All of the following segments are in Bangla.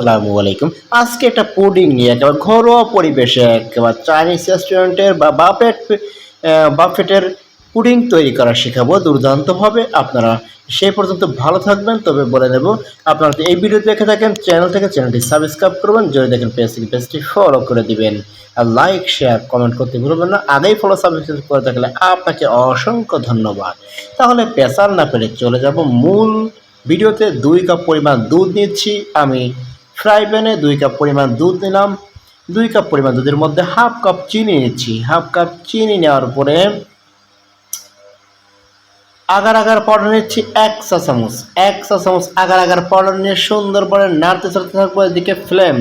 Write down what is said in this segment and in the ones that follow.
আসসালামু আলাইকুম। আজকে একটা পুডিং নিয়ে একেবারে ঘরোয়া পরিবেশে, একেবারে চাইনিজ রেস্টুরেন্টের বা বাফেট বাফেটের পুডিং তৈরি করা শেখাবো দুর্দান্তভাবে। আপনারা সেই পর্যন্ত ভালো থাকবেন, তবে বলে দেব আপনারা এই ভিডিও দেখে থাকেন চ্যানেল থেকে চ্যানেলটি সাবস্ক্রাইব করবেন, যদি দেখেন পেজ থেকে পেজটি ফলো করে দিবেন। আর লাইক শেয়ার কমেন্ট করতে ভুলবেন না, আগেই ফলো সাবস্ক্রাইব করে থাকলে আপনাকে অসংখ্য ধন্যবাদ। তাহলে পেশাল না পেরে চলে যাব মূল ভিডিওতে। দুই কাপ পরিমাণ দুধ নিচ্ছি, আমি ফ্রাই প্যানে দুই কাপ পরিমাণ দুধ নিলাম। দুই কাপ পরিমাণ দুধের মধ্যে হাফ কাপ চিনি নিচ্ছি। হাফ কাপ চিনি নেওয়ার পরে আগার আগার পাউডার নিচ্ছি এক চা চামচ। এক চা চামচ আগার আগার পাউডার নিয়ে সুন্দর করে নাড়তে চাড়তে থাকব এদিকে ফ্লেম।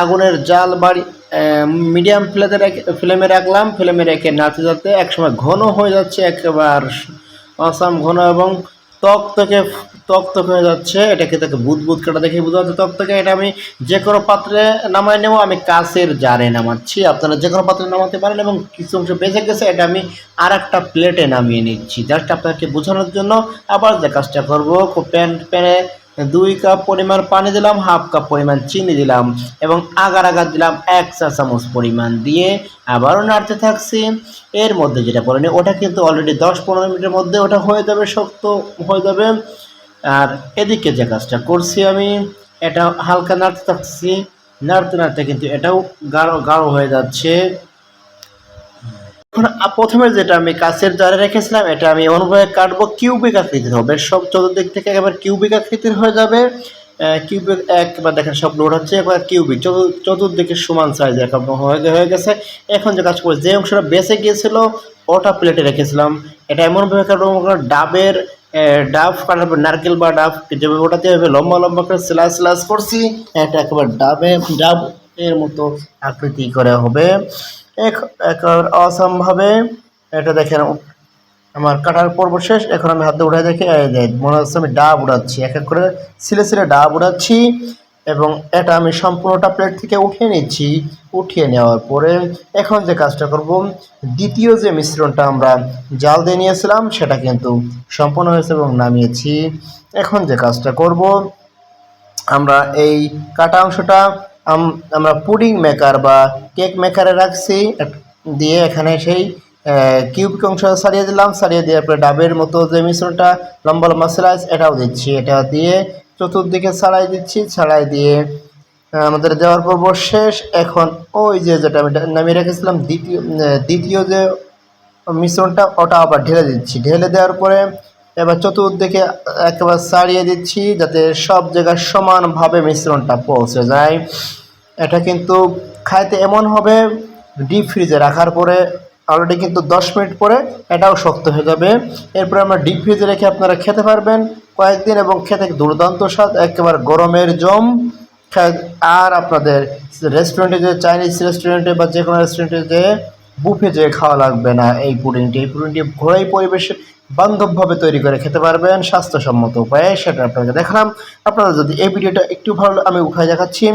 আগুনের জাল বাড়ি মিডিয়াম ফ্লেমে রেখে, ফ্লেমে রাখলাম। ফ্লেমে রেখে নাড়তে চাড়তে একসময় ঘন হয়ে যাচ্ছে একেবারে অসাম ঘন এবং ত্বক থেকে, ত্বক ত্বক হয়ে যাচ্ছে এটাকে তাকে বুদ বুদ কাটা দেখে বোঝা যাচ্ছে? ত্বক থেকে এটা আমি যে কোনো পাত্রে নামাই নেব, আমি কাছের জারে নামাচ্ছি। আপনারা যে কোনো পাত্রে নামাতে পারেন এবং কিছু অংশ বেঁচে গেছে, এটা আমি আর একটা প্লেটে নামিয়ে নিচ্ছি। জাস্ট আপনাকে বোঝানোর জন্য আবার যে কাজটা করব প্যান প্যানে দুই কাপ পরিমাণ পানি দিলাম, হাফ কাপ পরিমাণ চিনি দিলাম এবং আগার আগার দিলাম এক চা চামচ পরিমাণ দিয়ে আবারও নাড়তে থাকছি। এর মধ্যে যেটা পড়েনি ওটা কিন্তু অলরেডি দশ পনেরো মিনিটের মধ্যে ওটা হয়ে যাবে, শক্ত হয়ে যাবে। আর এদিকে যে কাজটা করছি আমি, এটা হালকা নাড়তে থাকছি। নাড়তে নাড়তে কিন্তু এটাও গাঢ় গাঢ় হয়ে যাচ্ছে। এখন প্রথমে যেটা আমি কাছের জারে রেখেছিলাম, এটা আমি অনুভবে কাটবো। কিউবিক আকৃতির হবে। সব চতুর্দিক থেকে একেবারে কিউবিক আকৃতির হয়ে যাবে। কিউবিক একবার দেখেন সব লোড হচ্ছে, একবার কিউবিক। চতুর্দিকে সমান সাইজ এখন হয়ে গেছে। এখন যে কাজ করে যে অংশটা বেঁচে গিয়েছিল, ওটা প্লেটে রেখেছিলাম। এটা এমনভাবে কাটবো ডাবের ডাব কাটার পর নারকেল বা ডাব যেভাবে ওটাতে লম্বা লম্বা করে স্লাইস স্লাইস করছি, এটা একেবারে ডাবে, ডাব এর মতো আকৃতি করা হবে। একেবারে অসমভাবে। এটা দেখেন আমার কাটার পর্ব শেষ। এখন আমি হাতে উঠে দেখি মনে হচ্ছে আমি ডাব উড়াচ্ছি। এক এক করে সিলে সিলে ডাব উড়াচ্ছি এবং এটা আমি সম্পূর্ণটা প্লেট থেকে উঠিয়ে নিচ্ছি। উঠিয়ে নেওয়ার পরে এখন যে কাজটা করব, দ্বিতীয় যে মিশ্রণটা আমরা জাল দিয়ে নিয়েছিলাম, সেটা কিন্তু সম্পূর্ণ হয়েছে এবং নামিয়েছি। এখন যে কাজটা করব, আমরা এই কাটা অংশটা আমরা পুডিং মেকার বা কেক মেকারে রাখছি দিয়ে এখানে সেই কিউবিক অংশ সারিয়ে দিলাম, সারিয়ে দেওয়ার পরে ডাবের মতো যে মিশ্রণটা, লম্বা লম্বা স্লাইস এটাও দিচ্ছি। এটা দিয়ে চতুর্দিকে ছাড়াই দিচ্ছি, ছাড়াই দিয়ে আমাদের দেওয়ার পর্ব শেষ। এখন ওই যে যেটা আমি নামিয়ে রেখেছিলাম, দ্বিতীয় দ্বিতীয় যে মিশ্রণটা, ওটা আবার ঢেলে দিচ্ছি। ঢেলে দেওয়ার পরে এবার চতুর্দিকে একেবারে ছাড়িয়ে দিচ্ছি যাতে সব জায়গায় সমানভাবে মিশ্রণটা পৌঁছে যায়। এটা কিন্তু খাইতে এমন হবে ডিপ ফ্রিজে রাখার পরে অলরেডি কিন্তু দশ মিনিট পরে এটাও শক্ত হয়ে যাবে। এরপরে আমরা ডিপ ফ্রিজে রেখে আপনারা খেতে পারবেন। কয়েকদিন এবং খেতে দুর্দান্ত স্বাদ, একেবারে গরমের জম। আর আপনাদের রেস্টুরেন্টে যে চাইনিজ রেস্টুরেন্টে বা যে কোনো রেস্টুরেন্টে যে বুফে যেয়ে খাওয়া লাগবে না, এই পুডিংটি এই পুডিংটি ঘোরাই পরিবেশে বান্ধবভাবে তৈরি করে খেতে পারবেন, স্বাস্থ্যসম্মত উপায়ে সেটা আপনাকে দেখালাম। আপনারা যদি এই ভিডিওটা একটু ভালো আমি উঠায় দেখাচ্ছি।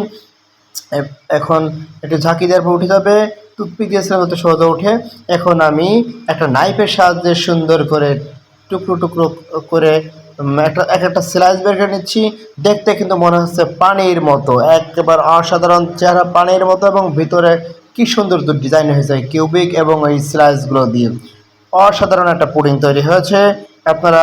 এখন একটু ঝাঁকি দেওয়ার পর উঠে যাবে, টুথপিক দিয়েছিলাম যাতে সহজে উঠে এখন আমি একটা নাইফের সাহায্যে সুন্দর করে টুকরো টুকরো করে একটা, এক একটা স্লাইস বের করে নিচ্ছি। দেখতে কিন্তু মনে হচ্ছে পানির মতো, একেবারে অসাধারণ চেহারা পানির মতো এবং ভিতরে কি সুন্দর ডিজাইন হয়েছে কিউবিক এবং ওই স্লাইসগুলো দিয়ে। অসাধারণ একটা পুডিং তৈরি হয়েছে। আপনারা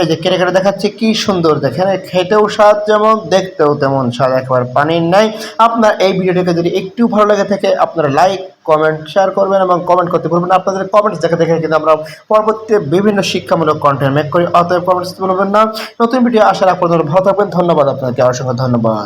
এই যে কেটে কেটে দেখাচ্ছে, কি সুন্দর দেখেন, খেতেও স্বাদ যেমন, দেখতেও তেমন স্বাদ, একবার পানির নাই। আপনার এই ভিডিওটাকে যদি একটু ভালো লাগে থাকে, আপনারা লাইক কমেন্ট শেয়ার করবেন এবং কমেন্ট করতে ভুলবেন আপনাদের কমেন্টস দেখে দেখে কিন্তু আমরা পরবর্তী বিভিন্ন শিক্ষামূলক কন্টেন্ট মেক করি, অতএব কমেন্টস ভুলবেন না। নতুন ভিডিও আসার পর্যন্ত ভালো থাকবেন। ধন্যবাদ আপনাকে, অসংখ্য ধন্যবাদ।